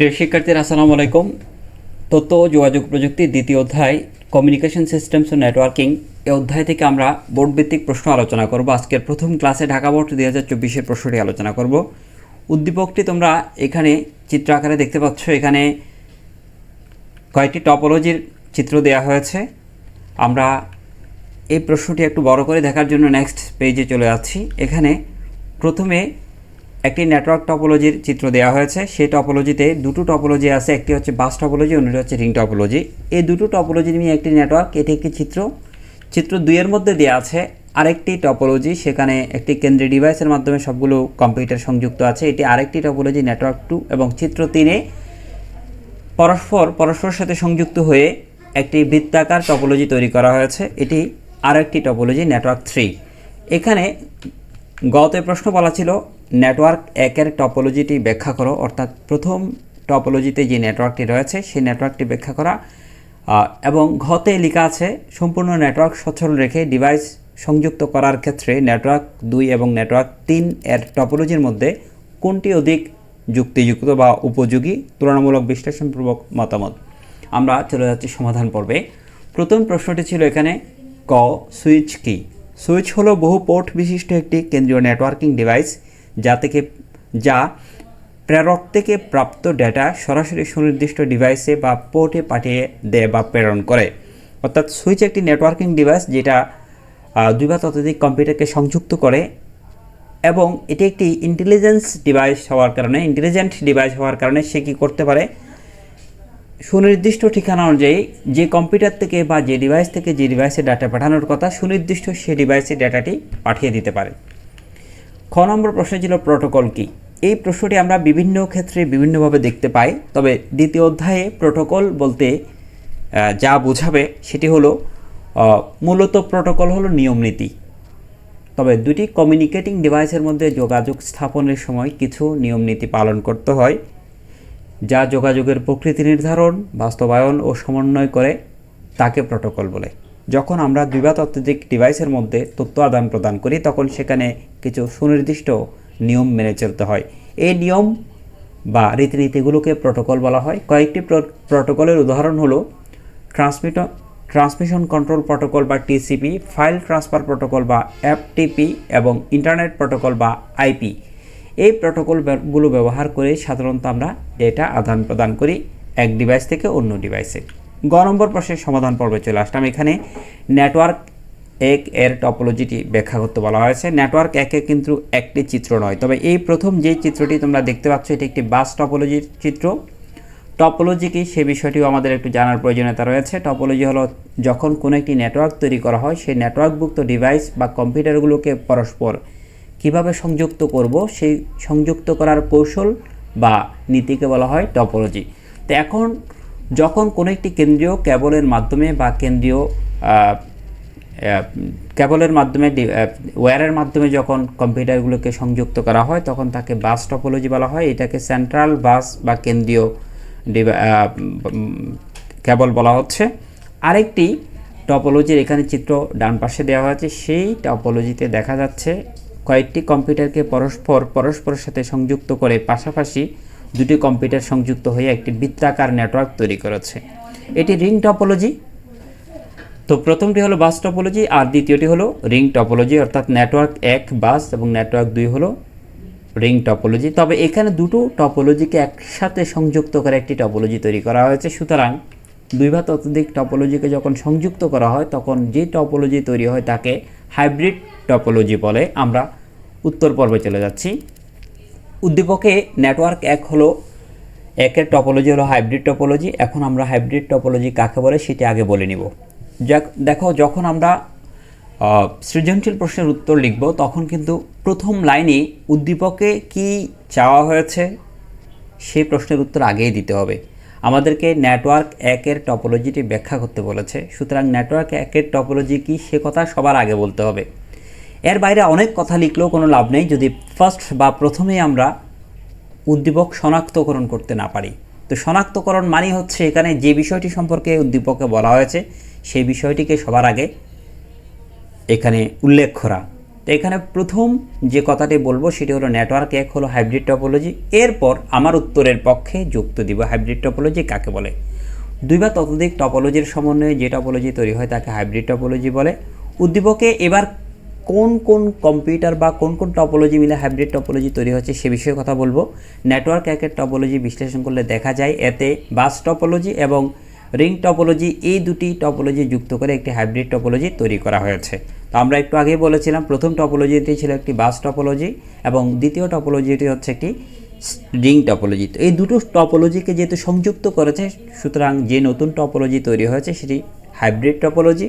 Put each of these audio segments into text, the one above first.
প্রিয় শিক্ষার্থীরা, আসসালামু আলাইকুম। তথ্য ও যোগাযোগ প্রযুক্তি দ্বিতীয় অধ্যায় কমিউনিকেশন সিস্টেমস ও নেটওয়ার্কিং এই অধ্যায় থেকে আমরা বোর্ড ভিত্তিক প্রশ্ন আলোচনা করব। আজকের প্রথম ক্লাসে ঢাকা বোর্ড দুই হাজার চব্বিশের প্রশ্নটি আলোচনা করব। উদ্দীপকটি তোমরা এখানে চিত্র আকারে দেখতে পাচ্ছ। এখানে কয়েকটি টপোলজির চিত্র দেওয়া হয়েছে। আমরা এই প্রশ্নটি একটু বড় করে দেখার জন্য নেক্সট পেজে চলে যাচ্ছি। এখানে প্রথমে একটি নেটওয়ার্ক টপোলজির চিত্র দেওয়া হয়েছে। সেই টপোলজিতে দুটো টপোলজি আছে। একটি হচ্ছে বাস টপোলজি অন্যটি হচ্ছে রিং টপোলজি এই দুটো টপোলজি নিয়ে একটি নেটওয়ার্ক এটি একটি চিত্র। চিত্র দুইয়ের মধ্যে দেওয়া আছে আরেকটি টপোলজি সেখানে একটি কেন্দ্রীয় ডিভাইসের মাধ্যমে সবগুলো কম্পিউটার সংযুক্ত আছে। এটি আরেকটি টপোলজি নেটওয়ার্ক টু এবং চিত্র তিনে পরস্পর, পরস্পরের সাথে সংযুক্ত হয়ে একটি বৃত্তাকার টপোলজি তৈরি করা হয়েছে। এটি আরেকটি টপোলজি নেটওয়ার্ক থ্রি এখানে গত প্রশ্ন বলা ছিল নেটওয়ার্ক একের টপোলজিটি ব্যাখ্যা করো, অর্থাৎ প্রথম টপোলজিতে যে নেটওয়ার্কটি রয়েছে, সেই নেটওয়ার্কটি ব্যাখ্যা করা। এবং ঘতে লেখা আছে, সম্পূর্ণ নেটওয়ার্ক সচল রেখে ডিভাইস সংযুক্ত করার ক্ষেত্রে নেটওয়ার্ক দুই এবং নেটওয়ার্ক তিন এর টপোলজির মধ্যে কোনটি অধিক যুক্তিযুক্ত বা উপযোগী? তুলনামূলক বিশ্লেষণপূর্বক মতামত। আমরা চলে যাচ্ছি সমাধান পর্বে। প্রথম প্রশ্নটি ছিল এখানে, ক, সুইচ কি? সুইচ হলো বহু পোর্ট বিশিষ্ট একটি কেন্দ্রীয় নেটওয়ার্কিং ডিভাইস যা থেকে, যা প্রেরক থেকে প্রাপ্ত ডেটা সরাসরি সুনির্দিষ্ট ডিভাইসে বা পোর্টে পাঠিয়ে দেয় বা প্রেরণ করে। অর্থাৎ সুইচ একটি নেটওয়ার্কিং ডিভাইস যেটা দুই বা ততোধিক কম্পিউটারকে সংযুক্ত করে এবং এটি একটি ইন্টেলিজেন্স ডিভাইস হওয়ার কারণে ইন্টেলিজেন্ট ডিভাইস হওয়ার কারণে সে কী করতে পারে? সুনির্দিষ্ট ঠিকানা অনুযায়ী যে কম্পিউটার থেকে বা যে ডিভাইস থেকে যে ডিভাইসে ডাটা পাঠানোর কথা, সুনির্দিষ্ট সে ডিভাইসে ডাটাটি পাঠিয়ে দিতে পারে। খ নম্বর প্রশ্ন ছিল প্রোটোকল কি? এই প্রশ্নটি আমরা বিভিন্ন ক্ষেত্রে বিভিন্নভাবে দেখতে পাই, তবে দ্বিতীয় অধ্যায়ে প্রোটোকল বলতে যা বোঝাবে সেটি হলো মূলত প্রোটোকল হলো নিয়মনীতি তবে দুটি কমিউনিকেটিং ডিভাইসের মধ্যে যোগাযোগ স্থাপনের সময় কিছু নিয়মনীতি পালন করতে হয়, যা যোগাযোগের প্রকৃতি নির্ধারণ, বাস্তবায়ন ও সমন্বয় করে, তাকে প্রোটোকল বলে। যখন আমরা দুই বা ডিভাইসের মধ্যে তথ্য আদান প্রদান করি, তখন সেখানে কিছু সুনির্দিষ্ট নিয়ম মেনে চলতে হয়। এই নিয়ম বা রীতিনীতিগুলোকে প্রোটোকল বলা হয়। কয়েকটি প্রো- প্রোটোকলের উদাহরণ হলো ট্রান্সমিট ট্রান্সমিশন কন্ট্রোল প্রোটোকল বা টিসিপি ফাইল ট্রান্সফার প্রোটোকল বা এফটিপি এবং ইন্টারনেট প্রোটোকল বা আইপি এই প্রোটোকলগুলো ব্যবহার করে সাধারণত আমরা ডেটা আদান প্রদান করি এক ডিভাইস থেকে অন্য ডিভাইসে গ নম্বর প্রশ্নের সমাধান পর্বে চলে আসলাম। এখানে নেটওয়ার্ক এক এর টপোলজিটি ব্যাখ্যা করতে বলা হয়েছে। নেটওয়ার্ক একে কিন্তু একটি চিত্র নয়। তবে এই প্রথম যে চিত্রটি তোমরা দেখতে পাচ্ছ, এটি একটি বাস টপোলজির চিত্র। টপোলজি কি, সে বিষয়টিও আমাদের একটু জানার প্রয়োজনীয়তা রয়েছে। টপোলজি হলো যখন কোনো একটি নেটওয়ার্ক তৈরি করা হয়, সেই নেটওয়ার্কভুক্ত ডিভাইস বা কম্পিউটারগুলোকে পরস্পর কীভাবে সংযুক্ত করব, সেই সংযুক্ত করার কৌশল বা নীতিকে বলা হয় টপোলজি তো এখন যখন কোনো একটি কেন্দ্রীয় কেবলের মাধ্যমে বা কেন্দ্রীয় কেবলের মাধ্যমে ওয়্যারের মাধ্যমে যখন কম্পিউটারগুলোকে সংযুক্ত করা হয়, তখন তাকে বাস টপোলজি বলা হয়। এটাকে সেন্ট্রাল বাস বা কেন্দ্রীয় কেবল বলা হচ্ছে। আরেকটি টপোলজির এখানে চিত্র ডান পাশে দেওয়া হয়েছে। সেই টপোলজিতে দেখা যাচ্ছে কয়েকটি কম্পিউটারকে পরস্পর, পরস্পরের সাথে সংযুক্ত করে পাশাপাশি দুটি কম্পিউটার সংযুক্ত হয়ে একটি বৃত্তাকার নেটওয়ার্ক তৈরি করেছে। এটি রিং টপোলজি। তো প্রথমটি হলো বাস টপোলজি আর দ্বিতীয়টি হলো রিং টপোলজি, অর্থাৎ নেটওয়ার্ক এক, বাস এবং নেটওয়ার্ক দুই হলো রিং টপোলজি। তবে এখানে দুটো টপোলজিকে একসাথে সংযুক্ত করে একটি টপোলজি তৈরি করা হয়েছে। সুতরাং দুই বা ততোধিক টপোলজিকে যখন সংযুক্ত করা হয়, তখন যে টপোলজি তৈরি হয় তাকে হাইব্রিড টপোলজি বলে আমরা উত্তর পর্বে চলে যাচ্ছি। উদ্দীপকে নেটওয়ার্ক এক হলো, একের টপোলজি হলো হাইব্রিড টপোলজি এখন আমরা হাইব্রিড টপোলজি কাকে বলে সেটি আগে বলে নিব। যাক- দেখো, যখন আমরা সৃজনশীল প্রশ্নের উত্তর লিখব, তখন কিন্তু প্রথম লাইনে উদ্দীপকে কি চাওয়া হয়েছে, সেই প্রশ্নের উত্তর আগেই দিতে হবে। আমাদেরকে নেটওয়ার্ক একের টপোলজিটি ব্যাখ্যা করতে বলেছে, সুতরাং নেটওয়ার্ক একের টপোলজি কি সে কথা সবার আগে বলতে হবে। এর বাইরে অনেক কথা লিখলেও কোনো লাভ নেই যদি ফার্স্ট বা প্রথমেই আমরা উদ্দীপক শনাক্তকরণ করতে না পারি। তো শনাক্তকরণ মানে হচ্ছে এখানে যে বিষয়টি সম্পর্কে উদ্দীপকে বলা হয়েছে, সেই বিষয়টিকে সবার আগে এখানে উল্লেখ করা। তো এখানে প্রথম যে কথাটি বলব সেটি হলো নেটওয়ার্ক এক হলো হাইব্রিড টপোলজি এরপর আমার উত্তরের পক্ষে যুক্ত দিব হাইব্রিড টপোলজি কাকে বলে। দুই বা ততোধিক টপোলজির সমন্বয়ে যে টপোলজি তৈরি হয় তাকে হাইব্রিড টপোলজি বলে। উদ্দীপকে এবার কোন কোন কম্পিউটার বা কোন কোন টপোলজি মিলে হাইব্রিড টপোলজি তৈরি হচ্ছে সে বিষয়ে কথা বলব। নেটওয়ার্ক একের টপোলজি বিশ্লেষণ করলে দেখা যায় এতে বাস টপোলজি এবং রিং টপোলজি এই দুটি টপোলজি যুক্ত করে একটি হাইব্রিড টপোলজি তৈরি করা হয়েছে। তো আমরা একটু আগেই বলেছিলাম, প্রথম টপোলজিটি ছিল একটি বাস টপোলজি এবং দ্বিতীয় টপোলজিটি হচ্ছে একটি রিং টপোলজি তো এই দুটো টপোলজিকে যেহেতু সংযুক্ত করেছে, সুতরাং যে নতুন টপোলজি তৈরি হয়েছে সেটি হাইব্রিড টপোলজি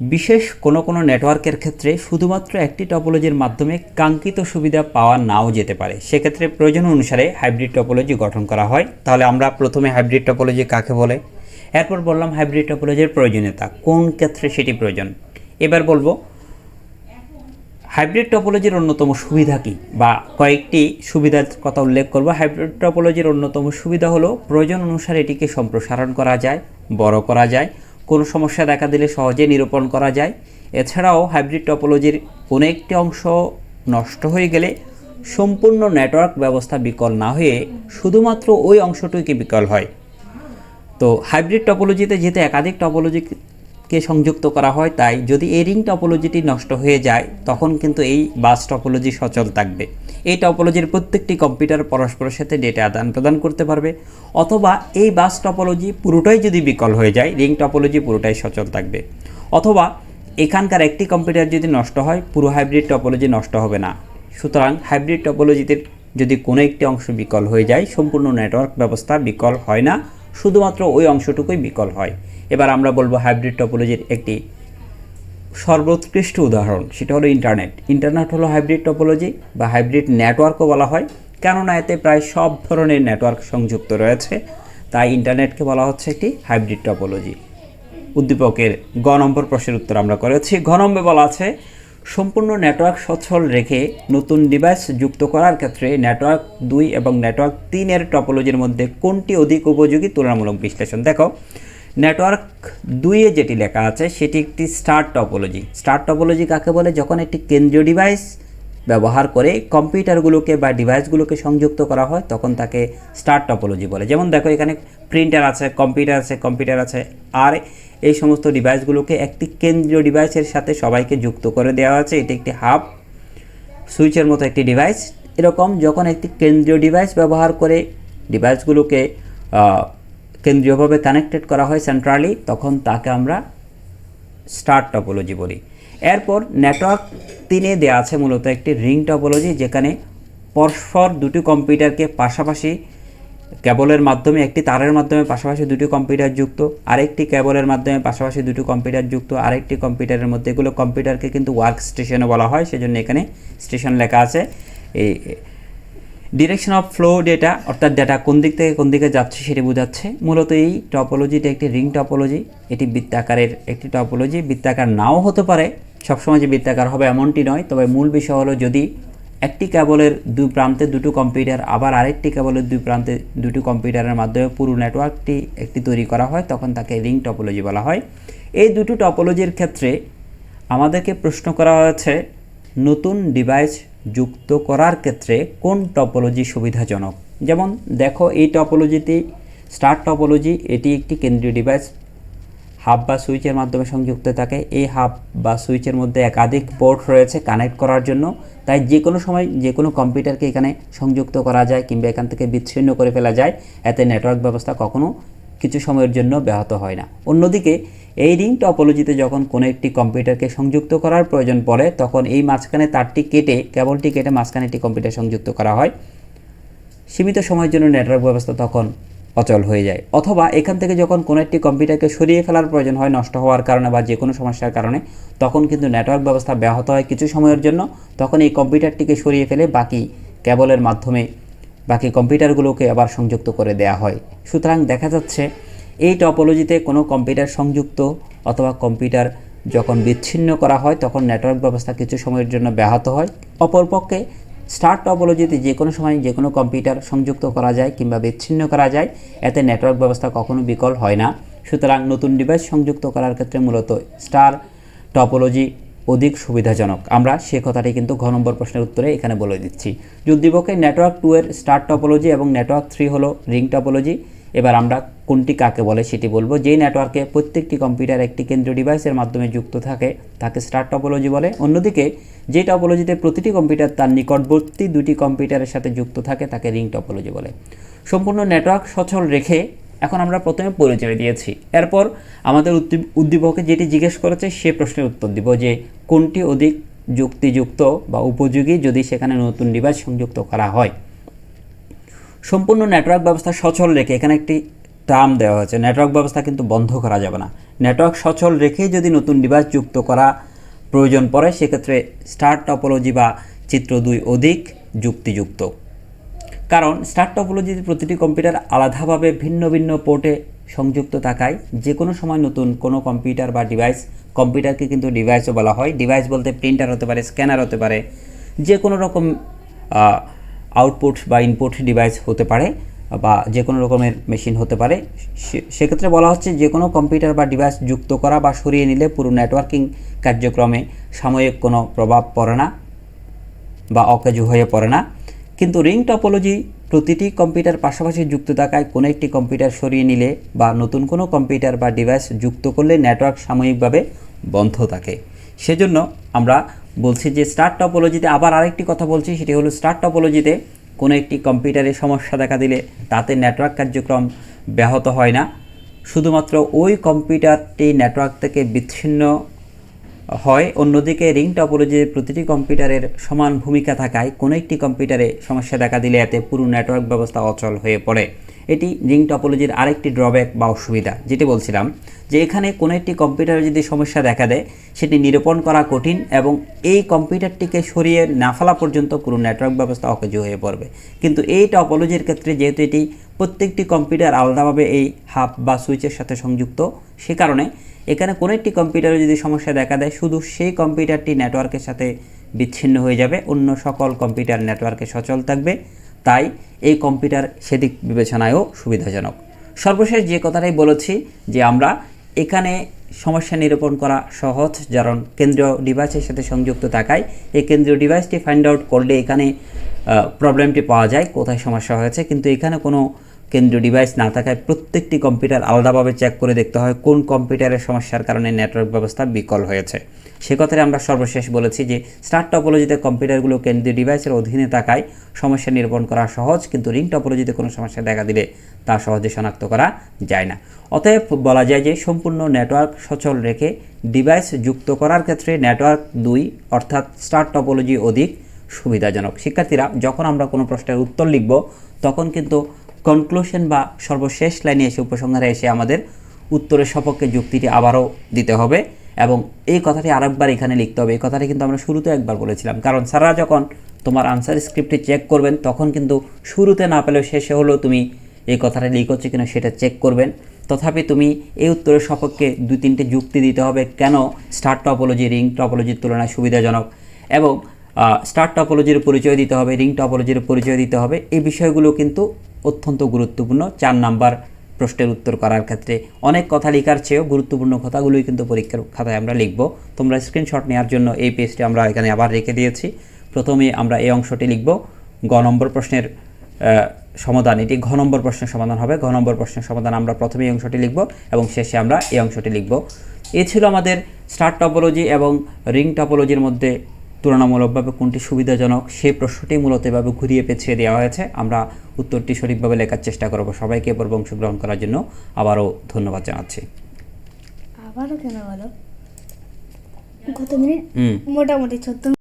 বিশেষ কোনো কোনো নেটওয়ার্কের ক্ষেত্রে শুধুমাত্র একটি টপোলজির মাধ্যমে কাঙ্ক্ষিত সুবিধা পাওয়া নাও যেতে পারে। সেক্ষেত্রে প্রয়োজন অনুসারে হাইব্রিড টপোলজি গঠন করা হয়। তাহলে আমরা প্রথমে হাইব্রিড টপোলজি কাকে বলে? এরপর বললাম হাইব্রিড টপোলজির প্রয়োজনীয়তা। কোন ক্ষেত্রে সেটি প্রয়োজন? এবার বলব, হাইব্রিড টপোলজির অন্যতম সুবিধা কী? বা কয়েকটি সুবিধার কথা উল্লেখ করব। হাইব্রিড টপোলজির অন্যতম সুবিধা হলো প্রয়োজন অনুসারে এটিকে সম্প্রসারণ করা যায়, বড় করা যায়। কোনো সমস্যা দেখা দিলে সহজে নিরূপণ করা যায়। এছাড়াও হাইব্রিড টপোলজির কোনো একটি অংশ নষ্ট হয়ে গেলে সম্পূর্ণ নেটওয়ার্ক ব্যবস্থা বিকল না হয়ে শুধুমাত্র ওই অংশটুকু বিকল হয়। তো হাইব্রিড টপোলজিতে যেহেতু একাধিক টপোলজিকে সংযুক্ত করা হয়, তাই যদি এই রিং টপোলজিটি নষ্ট হয়ে যায়, তখন কিন্তু এই বাস টপোলজি সচল থাকবে। এই টপোলজির প্রত্যেকটি কম্পিউটার পরস্পরের সাথে ডেটা আদান প্রদান করতে পারবে, অথবা এই বাস টপোলজি পুরোটাই যদি বিকল হয়ে যায়, রিং টপোলজি পুরোটাই সচল থাকবে। অথবা এখানকার একটি কম্পিউটার যদি নষ্ট হয়, পুরো হাইব্রিড টপোলজি নষ্ট হবে না। সুতরাং হাইব্রিড টপোলজিতে যদি কোনো একটি অংশ বিকল হয়ে যায়, সম্পূর্ণ নেটওয়ার্ক ব্যবস্থা বিকল হয় না, শুধুমাত্র ওই অংশটুকুই বিকল হয়। এবার আমরা বলব হাইব্রিড টপোলজির একটি সর্বোৎকৃষ্ট উদাহরণ, সেটা হলো ইন্টারনেট ইন্টারনেট হলো হাইব্রিড টপোলজি বা হাইব্রিড নেটওয়ার্কও বলা হয়, কেননা এতে প্রায় সব ধরনের নেটওয়ার্ক সংযুক্ত রয়েছে। তাই ইন্টারনেটকে বলা হচ্ছে একটি হাইব্রিড টপোলজি উদ্দীপকের গ নম্বর প্রশ্নের উত্তর আমরা করেছি। ঘ নম্বরে বলা আছে, সম্পূর্ণ নেটওয়ার্ক সচ্ছল রেখে নতুন ডিভাইস যুক্ত করার ক্ষেত্রে নেটওয়ার্ক দুই এবং নেটওয়ার্ক তিনের টপোলজির মধ্যে কোনটি অধিক উপযোগী তুলনামূলক বিশ্লেষণ। দেখো নেটওয়ার্ক দুইয়ে যেটি লেখা আছে, সেটি একটি স্টার টপোলজি। স্টার টপোলজি কাকে বলে? যখন একটি কেন্দ্রীয় ডিভাইস ব্যবহার করে কম্পিউটারগুলোকে বা ডিভাইসগুলোকে সংযুক্ত করা হয়, তখন তাকে স্টার টপোলজি বলে। যেমন দেখো, এখানে প্রিন্টার আছে কম্পিউটার আছে কম্পিউটার আছে। আর এই সমস্ত ডিভাইসগুলোকে একটি কেন্দ্রীয় ডিভাইসের সাথে সবাইকে যুক্ত করে দেওয়া আছে। এটি একটি হাব সুইচের মতো একটি ডিভাইস এরকম যখন একটি কেন্দ্রীয় ডিভাইস ব্যবহার করে ডিভাইসগুলোকে কেন্দ্রীয়ভাবে কানেক্টেড করা হয় সেন্ট্রালি তখন তাকে আমরা স্টার টপোলজি বলি। এরপর নেটওয়ার্ক তিনে দেওয়া আছে মূলত একটি রিং টপোলজি যেখানে পরস্পর দুটি কম্পিউটারকে পাশাপাশি কেবলের মাধ্যমে, একটি তারের মাধ্যমে পাশাপাশি দুটি কম্পিউটার যুক্ত, আরেকটি কেবলের মাধ্যমে পাশাপাশি দুটি কম্পিউটার যুক্ত, আরেকটি কম্পিউটারের মধ্যে। এগুলো কম্পিউটারকে কিন্তু ওয়ার্ক স্টেশনও বলা হয়, সেজন্য এখানে স্টেশন লেখা আছে। এই ডিরেকশন অফ ফ্লো ডেটা অর্থাৎ ডেটা কোন দিক থেকে কোন দিকে যাচ্ছে সেটি বোঝাচ্ছে। মূলত এই টপোলজিটা একটি রিং টপোলজি এটি বৃত্তাকারের একটি টপোলজি বৃত্তাকার নাও হতে পারে, সবসময় যে বৃত্তাকার হবে এমনটি নয়, তবে মূল বিষয় হলো যদি একটি কেবলের দুই প্রান্তে দুটো কম্পিউটার আবার আরেকটি কেবলের দুই প্রান্তে দুটো কম্পিউটারের মাধ্যমে পুরো নেটওয়ার্কটি একটি তৈরি করা হয়, তখন তাকে রিং টপোলজি বলা হয়। এই দুটো টপোলজির ক্ষেত্রে আমাদেরকে প্রশ্ন করা হয়েছে, নতুন ডিভাইস যুক্ত করার ক্ষেত্রে কোন টপোলজি সুবিধাজনক? যেমন দেখো এই টপোলজিতে স্টার টপোলজি এটি একটি কেন্দ্রীয় ডিভাইস হাব বা সুইচের মাধ্যমে সংযুক্ত থাকে। এই হাব বা সুইচের মধ্যে একাধিক পোর্ট রয়েছে কানেক্ট করার জন্য। তাই যে কোনো সময় যে কোনো কম্পিউটারকে এখানে সংযুক্ত করা যায় কিংবা এখান থেকে বিচ্ছিন্ন করে ফেলা যায়, এতে নেটওয়ার্ক ব্যবস্থা কখনো কিছু সময়ের জন্য ব্যাহত হয় না। অন্যদিকে এই রিং টপোলজিতে যখন কোনো একটি কম্পিউটারকে সংযুক্ত করার প্রয়োজন পড়ে, তখন এই মাঝখানে তারটি কেটে, কেবলটি কেটে মাঝখানে একটি কম্পিউটার সংযুক্ত করা হয়। সীমিত সময়ের জন্য নেটওয়ার্ক ব্যবস্থা তখন অচল হয়ে যায়। অথবা এখান থেকে যখন কোনো একটি কম্পিউটারকে সরিয়ে ফেলার প্রয়োজন হয়, নষ্ট হওয়ার কারণে বা যে কোনো সমস্যার কারণে, তখন কিন্তু নেটওয়ার্ক ব্যবস্থা ব্যাহত হয় কিছু সময়ের জন্য। তখন এই কম্পিউটারটিকে সরিয়ে ফেলে বাকি কেবলের মাধ্যমে বাকি কম্পিউটারগুলোকে আবার সংযুক্ত করে দেওয়া হয়। সুতরাং দেখা যাচ্ছে এই টপোলজিতে কোনো কম্পিউটার সংযুক্ত অথবা কম্পিউটার যখন বিচ্ছিন্ন করা হয়, তখন নেটওয়ার্ক ব্যবস্থা কিছু সময়ের জন্য ব্যাহত হয়। অপরপক্ষে স্টার টপোলজিতে যে কোনো সময় যে কোনো কম্পিউটার সংযুক্ত করা যায় কিংবা বিচ্ছিন্ন করা যায়, এতে নেটওয়ার্ক ব্যবস্থা কখনো বিকল হয় না। সুতরাং নতুন ডিভাইস সংযুক্ত করার ক্ষেত্রে মূলত স্টার টপোলজি অধিক সুবিধাজনক। আমরা সে কথাটি কিন্তু ঘ নম্বর প্রশ্নের উত্তরে এখানে বলে দিচ্ছি। যুদ্ধবিপক্ষে নেটওয়ার্ক টু এর স্টার টপোলজি এবং নেটওয়ার্ক থ্রি হলো রিং টপোলজি এবার আমরা কোনটি কাকে বলে সেটি বলব। যেই নেটওয়ার্কে প্রত্যেকটি কম্পিউটার একটি কেন্দ্রীয় ডিভাইসের মাধ্যমে যুক্ত থাকে, তাকে স্টার টপোলজি বলে। অন্যদিকে যে টপোলজিতে প্রতিটি কম্পিউটার তার নিকটবর্তী দুটি কম্পিউটারের সাথে যুক্ত থাকে, তাকে রিং টপোলজি বলে। সম্পূর্ণ নেটওয়ার্ক সচল রেখে এখন আমরা প্রথমে পরিচয় দিয়েছি। এরপর আমাদের উদ্দীপ- উদ্দীপকে যেটি জিজ্ঞেস করেছে, সে প্রশ্নের উত্তর দিব যে, কোনটি অধিক যুক্তিযুক্ত বা উপযোগী যদি সেখানে নতুন ডিভাইস সংযুক্ত করা হয়? সম্পূর্ণ নেটওয়ার্ক ব্যবস্থা সচল রেখে এখানে একটি টার্ম দেওয়া হয়েছে। নেটওয়ার্ক ব্যবস্থা কিন্তু বন্ধ করা যাবে না। নেটওয়ার্ক সচল রেখেই যদি নতুন ডিভাইস যুক্ত করা প্রয়োজন পড়ে, সেক্ষেত্রে স্টার টপোলজি বা চিত্র দুই অধিক যুক্তিযুক্ত। কারণ স্টার টপোলজিতে প্রতিটি কম্পিউটার আলাদাভাবে ভিন্ন ভিন্ন পোর্টে সংযুক্ত থাকায় যে কোনো সময় নতুন কোনো কম্পিউটার বা ডিভাইস কম্পিউটারকে কিন্তু ডিভাইসও বলা হয়। ডিভাইস বলতে প্রিন্টার হতে পারে স্ক্যানার হতে পারে যে কোনো রকম আউটপুট বা ইনপুট ডিভাইস হতে পারে, বা যে কোনো রকমের মেশিন হতে পারে। সেক্ষেত্রে বলা হচ্ছে যে কোনো কম্পিউটার বা ডিভাইস যুক্ত করা বা সরিয়ে নিলে পুরো নেটওয়ার্কিং কার্যক্রমে সাময়িক কোনো প্রভাব পড়ে না বা অকেজু হয়ে পড়ে না। কিন্তু রিং টপোলজি প্রতিটি কম্পিউটার পাশাপাশি যুক্ত থাকায় কোনো একটি কম্পিউটার সরিয়ে নিলে বা নতুন কোনো কম্পিউটার বা ডিভাইস যুক্ত করলে নেটওয়ার্ক সাময়িকভাবে বন্ধ থাকে। সেজন্য আমরা বলছি যে স্টার টপোলজিতে আবার আরেকটি কথা বলছি, সেটি হলো স্টার টপোলজিতে কোনো একটি কম্পিউটারে সমস্যা দেখা দিলে তাতে নেটওয়ার্ক কার্যক্রম ব্যাহত হয় না। শুধুমাত্র ওই কম্পিউটারটি নেটওয়ার্ক থেকে বিচ্ছিন্ন হয়, অন্যদিকে রিং টপোলজির প্রতিটি কম্পিউটারের সমান ভূমিকা থাকায় কোনো একটি কম্পিউটারে সমস্যা দেখা দিলে এতে পুরো নেটওয়ার্ক ব্যবস্থা অচল হয়ে পড়ে। এটি রিং টপোলজির আরেকটি ড্রব্যাক বা অসুবিধা, যেটি বলছিলাম যে এখানে কোনো একটি কম্পিউটারে যদি সমস্যা দেখা দেয়, সেটি নিরূপণ করা কঠিন এবং এই কম্পিউটারটিকে সরিয়ে না ফেলা পর্যন্ত পুরো নেটওয়ার্ক ব্যবস্থা অকেজো হয়ে পড়বে। কিন্তু এই টপোলজির ক্ষেত্রে যেহেতু এটি প্রত্যেকটি কম্পিউটার আলাদাভাবে এই হাব বা সুইচের সাথে সংযুক্ত, সে কারণে এখানে কোনো একটি কম্পিউটারে যদি সমস্যা দেখা দেয়, শুধু সেই কম্পিউটারটি নেটওয়ার্কের সাথে বিচ্ছিন্ন হয়ে যাবে, অন্য সকল কম্পিউটার নেটওয়ার্কে সচল থাকবে। তাই এই কম্পিউটার সেদিক বিবেচনায়ও সুবিধাজনক। সর্বশেষ যে কথাটাই বলেছি যে আমরা এখানে সমস্যা নিরূপণ করা সহজ কারণ কেন্দ্রীয় ডিভাইসের সাথে সংযুক্ত থাকায় এই কেন্দ্রীয় ডিভাইসটি ফাইন্ড আউট করলে এখানে প্রবলেমটি পাওয়া যায়, কোথায় সমস্যা হয়েছে, কিন্তু এখানে কোনো কেন্দ্রীয় ডিভাইস না থাকায় প্রত্যেকটি কম্পিউটার আলাদাভাবে চেক করে দেখতে হয় কোন কম্পিউটারের সমস্যার কারণে নেটওয়ার্ক ব্যবস্থা বিকল হয়েছে। সে কথায় আমরা সর্বশেষ বলেছি যে স্টার টপোলজিতে কম্পিউটারগুলো কেন্দ্রীয় ডিভাইসের অধীনে থাকায় সমস্যা নিরূপণ করা সহজ, কিন্তু রিং টপোলজিতে কোনো সমস্যা দেখা দিলে তা সহজে শনাক্ত করা যায় না। অতএব বলা যায় যে সম্পূর্ণ নেটওয়ার্ক সচল রেখে ডিভাইস যুক্ত করার ক্ষেত্রে নেটওয়ার্ক দুই অর্থাৎ স্টার টপোলজি অধিক সুবিধাজনক। শিক্ষার্থীরা, যখন আমরা কোনো প্রশ্নের উত্তর লিখব, তখন কিন্তু কনক্লুশন বা সর্বশেষ লাইনে এসে উপসংহারে এসে আমাদের উত্তরের সপক্ষে যুক্তিটি আবারও দিতে হবে এবং এই কথাটি আরেকবার এখানে লিখতে হবে। এই কথাটি কিন্তু আমরা শুরুতে একবার বলেছিলাম। কারণ স্যাররা যখন তোমার আনসার স্ক্রিপ্টটি চেক করবেন, তখন কিন্তু শুরুতে না পেলেও শেষে হলেও তুমি এই কথাটা লিক হচ্ছে কিনা সেটা চেক করবেন। তথাপি তুমি এই উত্তরের সপক্ষে দুই তিনটে যুক্তি দিতে হবে কেন স্টার টপোলজি রিং টপোলজির তুলনায় সুবিধাজনক এবং স্টার টপোলজির পরিচয় দিতে হবে রিং টপোলজির পরিচয় দিতে হবে। এই বিষয়গুলো কিন্তু অত্যন্ত গুরুত্বপূর্ণ। চার নাম্বার প্রশ্নের উত্তর করার ক্ষেত্রে অনেক কথা লেখার চেয়েও গুরুত্বপূর্ণ কথাগুলোই কিন্তু পরীক্ষার খাতায় আমরা লিখব। তোমরা স্ক্রিনশট নেওয়ার জন্য এই পেজটি আমরা এখানে আবার রেখে দিয়েছি। প্রথমে আমরা এই অংশটি লিখব। গ নম্বর প্রশ্নের সমাধান। এটি ঘ নম্বর প্রশ্নের সমাধান হবে। ঘ নম্বর প্রশ্নের সমাধান আমরা প্রথমে এই অংশটি লিখব এবং শেষে আমরা এই অংশটি লিখব। এ ছিল আমাদের স্টার টপোলজি এবং রিং টপোলজির মধ্যে তুলনামূলকভাবে কোনটি সুবিধাজনক সেই প্রশ্নটি মূলত এভাবে ঘুরিয়ে পেছিয়ে দেওয়া হয়েছে। আমরা উত্তরটি সঠিকভাবে লেখার চেষ্টা করব। সবাইকে পর্ব অংশগ্রহণ করার জন্য আবারও ধন্যবাদ জানাচ্ছি। আবারও কেন বলো? কত মিনিট মোটামুটি চোদ্দ